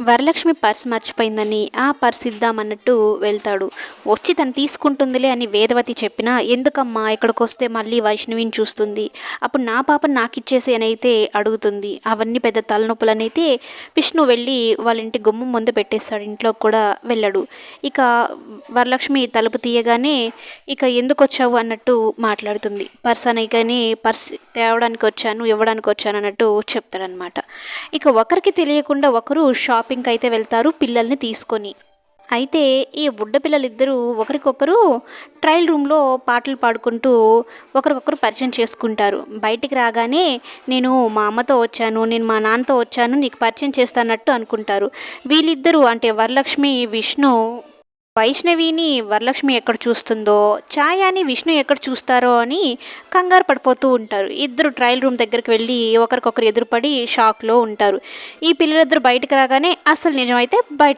Varalakshmi purse మర్చిపోయిందని ఆ purse ఇద్దామన్నట్టు వెళ్తాడు. వచ్చి తను తీసుకుంటుందిలే అని వేదవతి చెప్పినా ఎందుకమ్మా ఇక్కడికి వస్తే మళ్ళీ వైష్ణవిని చూస్తుంది? అప్పుడు నా పాప నాకు ఇచ్చేసి అని అయితే అడుగుతుంది. అవన్నీ పెద్ద తలనొప్పులనైతే విష్ణు వెళ్ళి వాళ్ళ ఇంటి గుమ్మం ముందు పెట్టేస్తాడు. ఇంట్లో కూడా వెళ్ళడు. ఇక వరలక్ష్మి తలుపు తీయగానే ఇక ఎందుకు వచ్చావు అన్నట్టు మాట్లాడుతుంది. పర్స్ అనగానే పర్స్ తేవడానికి వచ్చాను ఇవ్వడానికి వచ్చాను అన్నట్టు చెప్తాడనమాట ఇక ఒకరికి తెలియకుండా ఒకరు షాప్ షాపింగ్కి అయితే వెళ్తారు పిల్లల్ని తీసుకొని. అయితే ఈ బుడ్డ పిల్లలిద్దరూ ఒకరికొకరు ట్రయల్ రూమ్లో పాటలు పాడుకుంటూ ఒకరికొకరు పరిచయం చేసుకుంటారు. బయటికి రాగానే నేను మా అమ్మతో వచ్చాను నేను మా నాన్నతో వచ్చాను నీకు పరిచయం చేస్తానట్టు అనుకుంటారు. వీళ్ళిద్దరూ అంటే వరలక్ష్మి విష్ణు వైష్ణవిని వరలక్ష్మి ఎక్కడ చూస్తుందో ఛాయాని విష్ణు ఎక్కడ చూస్తారో అని కంగారు పడిపోతూ ఉంటారు. ఇద్దరు ట్రయల్ రూమ్ దగ్గరికి వెళ్ళి ఒకరికొకరు ఎదురుపడి షాక్లో ఉంటారు. ఈ పిల్లలిద్దరు బయటకు రాగానే అసలు నిజమైతే బయట